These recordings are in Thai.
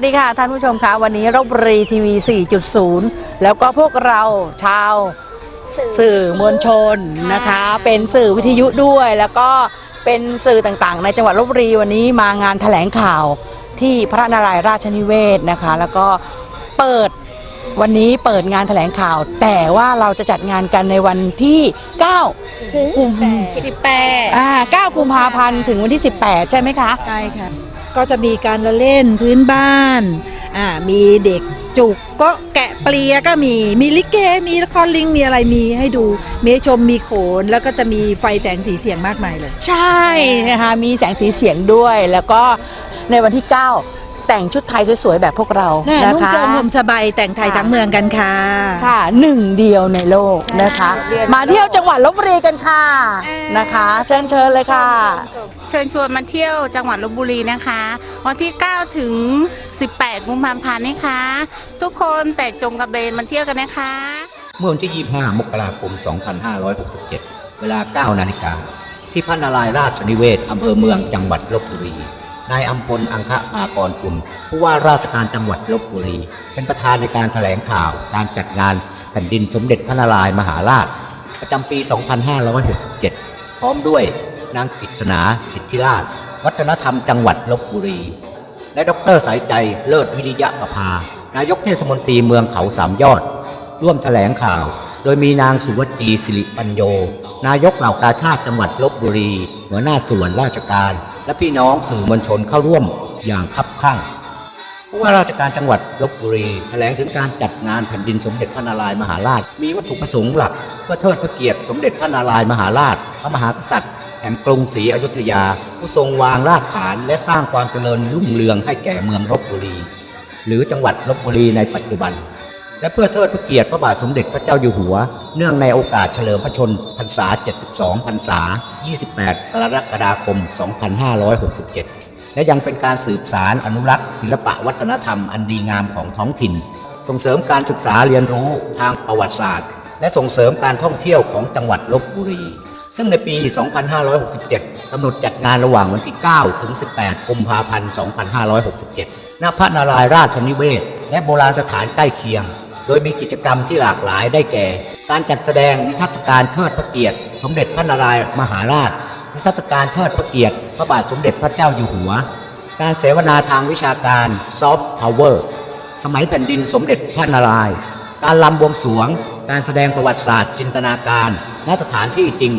วัสดีค่ะท่านผู้ชมคะวันนี้รบบุรีทีวี 4.0 แล้วก็พวกเราชาวสื่อมวลชนนะคะ เป็นสื่อวิทยุด้วยแล้วก็เป็นสื่อต่างๆ ในจังหวัดลบบุรีวันนี้มางานแถลงข่าวที่พระนารายณ์ราชนิเวศน์นะคะ แล้วก็เปิดวันนี้เปิดงานแถลงข่าว แต่ว่าเราจะจัดงานกันในวันที่ 9 กุมสิบแปดอ่า9กุมภาพันธ์ถึงวันที่ 18 ใช่ไหมคะ ใช่ค่ะ ก็จะมีการละเล่นพื้นบ้าน อ่า มีเด็กจุกก็แกะเปลียก็มี มีลิเก มีละครลิง มีอะไรมีให้ดู มีให้ชม มีโขน แล้วก็จะมีไฟแสงสีเสียงมากมายเลย ใช่นะคะ มีแสงสีเสียงด้วย แล้วก็ในวันที่ 9 แต่งชุดไทยสวยๆแบบพวกเราน่ะนะนุ่งคะโจมห่มสบายแต่งไทยค่ะทั้งเมืองกันค่ะ ค่ะหนึ่งเดียวในโลกนะคะเรียนมาเที่ยวจังหวัดลบบุรีกันค่ะอ่านนะคะ เชิญเชิญเลยค่ะ เชิญชวนมาเที่ยวจังหวัดลบบุรีนะคะ วันที่ 9 ถึง 18กุมภาพันธ์นะคะทุกคนแต่จงกระเบนมาเที่ยวกันนะคะ เมื่อวันที่ 25 มกราคม 2567 เวลา 9 นาฬิกา ที่พระนารายณ์ราชนิเวศน์อำเภอเมืองจังหวัดลบบุรี นายอัมพลอังคะอากรกุลผู้ว่าราชการจังหวัดลบบุรี เป็นประธานในการแถลงข่าว การจัดงานแผ่นดินสมเด็จพระนารายมหาราช ประจำปี 2567 พร้อมด้วยนางกฤษณาสิทธิราช วัฒนธรรมจังหวัดลบบุรี และดรสายใจเลิศวิริยะประภานายกเทศมนตรีเมืองเขาสามยอด ร่วมแถลงข่าว โดยมีนางสุวจีสิริปัญโย นายกเหล่ากาชาติจังหวัดลบบุรี หัวหน้าส่วนราชการ และพี่น้องสื่อมวลชนเข้าร่วมอย่างคับข้างผู้ว่าราชการจังหวัดลบบุรีแถลงถึงการจัดงานแผ่นดินสมเด็จพระนารายมหาราช มีวัตถุประสงค์หลัก เพื่อเทิดพระเกียรติสมเด็จพระนารายมหาราช พระมหากษัตริย์แห่งกรุงศรีอยุธยา ผู้ทรงวางรากฐานและสร้างความเจริญรุ่งเรืองให้แก่เมืองลบบุรี หรือจังหวัดลบบุรีในปัจจุบัน และเพื่อเทิดพระเกียรติพระบาทสมเด็จพระเจ้าอยู่หัว เนื่องในโอกาสเฉลิมพระชนพรรษา 72 พรรษา 28 กรกฎาคม 2567 และยังเป็นการสืบสารอนุรักษ์ ศิลปะวัฒนธรรมอันดีงามของท้องถิ่น ส่งเสริมการศึกษาเรียนรู้ทางประวัติศาสตร์ และส่งเสริมการท่องเที่ยวของจังหวัดลบบุรี ซึ่งในปี 2567 กำหนดจัดงานระหว่างวันที่ 9 ถึง 18 กุมภาพันธ์ 2567 ณ พระนารายณ์ราชนิเวศ และโบราณสถานใกล้เคียง โดยมีกิจกรรมที่หลากหลายได้แก่ การจัดแสดงนิทรรศการเทิดพระเกียรติ สมเด็จพระนารายณ์มหาราช นิทรรศการเทิดพระเกียรติ พระบาทสมเด็จพระเจ้าอยู่หัว การเสวนาทางวิชาการซอฟต์พาวเวอร์สมัยแผ่นดินสมเด็จพระนารายณ์การลำบวงสวง การแสดงประวัติศาสตร์ จินตนาการณสถานที่จริง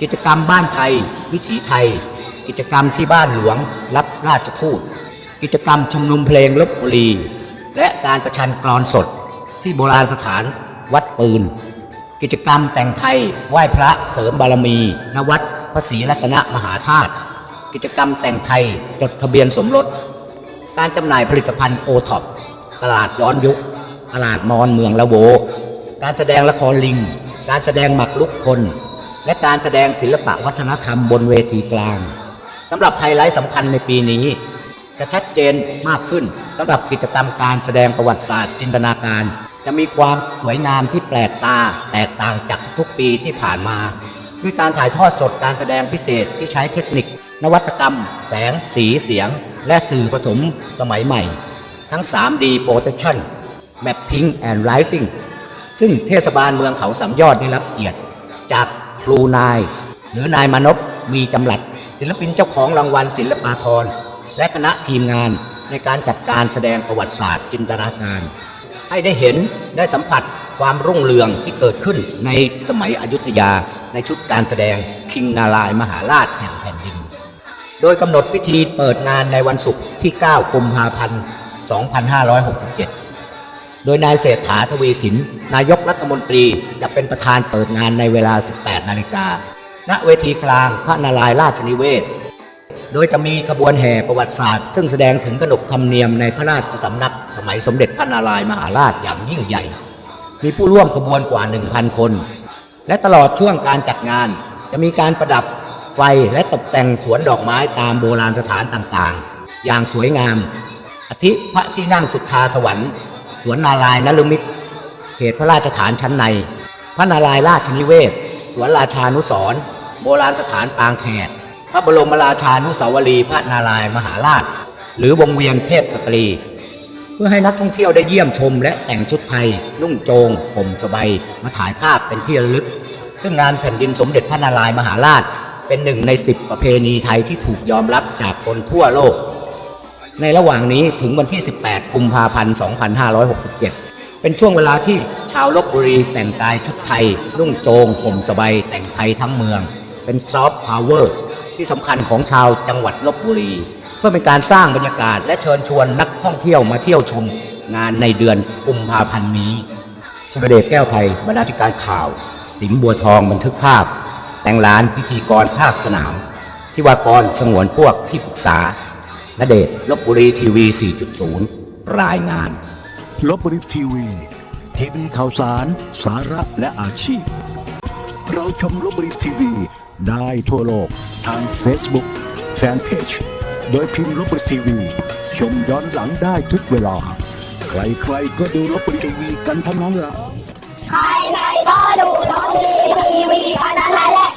กิจกรรมบ้านไทย วิถีไทย กิจกรรมที่บ้านหลวง รับราชทูต กิจกรรมชุมนุมเพลงลบบุรี และการประชันกลอนสด ที่โบราณสถานวัดปืน กิจกรรมแต่งไทยไหว้พระเสริมบารมี ณวัดพระศรีรัตนมหาธาตุกิจกรรมแต่งไทยจดทะเบียนสมรส การจำหน่ายผลิตภัณฑ์โอท็อปตลาดย้อนยุค ตลาดมอนเมืองละโว การแสดงละครลิง การแสดงหมักลุกคน และการแสดงศิลปะวัฒนธรรมบนเวทีกลางสำหรับไฮไลท์สำคัญในปีนี้จะชัดเจนมากขึ้นสำหรับกิจกรรมการแสดงประวัติศาสตร์จินตนาการ จะมีความสวยงามที่แปลกตาแตกต่างจากทุกปีที่ผ่านมา ด้วยการถ่ายทอดสดการแสดงพิเศษที่ใช้เทคนิค นวัตกรรม แสง สีเสียง และสื่อผสมสมัยใหม่ ทั้ง 3D Projection Mapping and Lighting ซึ่งเทศบาลเมืองเขาสามยอดได้รับเกียรติ จากครูนาย หรือนายมานพมีจำรัด ศิลปินเจ้าของรางวัลศิลปาธรและคณะทีมงานในการจัดการแสดงประวัติศาสตร์จินตนาการ ให้ได้เห็นได้สัมผัสความรุ่งเรืองที่เกิดขึ้นในสมัยอยุธยาในชุดการแสดงคิงนารายมหาราชแห่งแผ่นดิน โดยกำหนดพิธีเปิดงานในวันศุกร์ที่ 9 กุมภาพันธ์ 2567 โดยนายเศรษฐาทวีสิน นายกรัฐมนตรีจะเป็นประธานเปิดงานในเวลา 18 นาฬิกา ณ เวทีกลางพระนารายราชนิเวศ โดยจะมีขบวนแห่ประวัติศาสตร์ ซึ่งแสดงถึงขนบธรรมเนียมในพระราชสำนัก มัยสมเด็จพระนารายณ์มหาราชอย่างยิ่งใหญ่ มีผู้ร่วมขบวนกว่า 1,000 คน และตลอดช่วงการจัดงานจะมีการประดับไฟและตกแต่งสวนดอกไม้ตามโบราณสถานต่างๆ อย่างสวยงาม อาทิพระที่นั่งสุทธาสวรรค์ สวนนารายณ์นลุมิตร เขตพระราชฐานชั้นใน พระนารายณ์ราชนิเวศ สวนราชานุสรโบราณสถานปางแขกพระบรมราชานุสาวรีพระนารายณ์มหาราช หรือวงเวียนเทพสตรี พื่อให้นักท่องเที่ยวได้เยี่ยมชม และแต่งชุดไทย นุ่งโจงห่มสบายมาถ่ายภาพเป็นที่ระลึก ซึ่งงานแผ่นดินสมเด็จพระนารายมหาราช เป็นหนึ่งในสิบประเพณีไทยที่ถูกยอมรับจากคนทั่วโลก ในระหว่างนี้ถึงวันที่ 18 กุมภาพันธ์ 2567 เป็นช่วงเวลาที่ชาวลบบุรีแต่งกายชุดไทย นุ่งโจงห่มสบายแต่งไทยทั้งเมือง เป็นซอฟต์พาวเวอร์ที่สำคัญของชาวจังหวัดลบบุรี เพื่อเป็นการสร้างบรรยากาศ และเชิญชวนนักท่องเที่ยวมาเที่ยวชมงานในเดือนกุมภาพันธ์นี้สุรเดชแก้วไทยบรรณาธิการข่าว ติ๋มบัวทองบันทึกภาพ แต่งร้านพิธีกรภาคสนาม ที่วากรสงวนพวกที่ปรึกษาณเดชน์ลบบุรีทีวี 4.0 รายงานลบบุรีทีวีทีวีข่าวสาร สาระและอาชีพ เราชมลบบุรีทีวี ได้ทั่วโลกทาง Facebook Fanpage โดยพิมพ์ลบบุทีวี ชมย้อนหลังได้ทุกเวลา ใครๆก็ดูลบบุทีวีกันทั้งนั้นละใครๆก็ดูลบบุทีวีกันทั้นั้นแหละ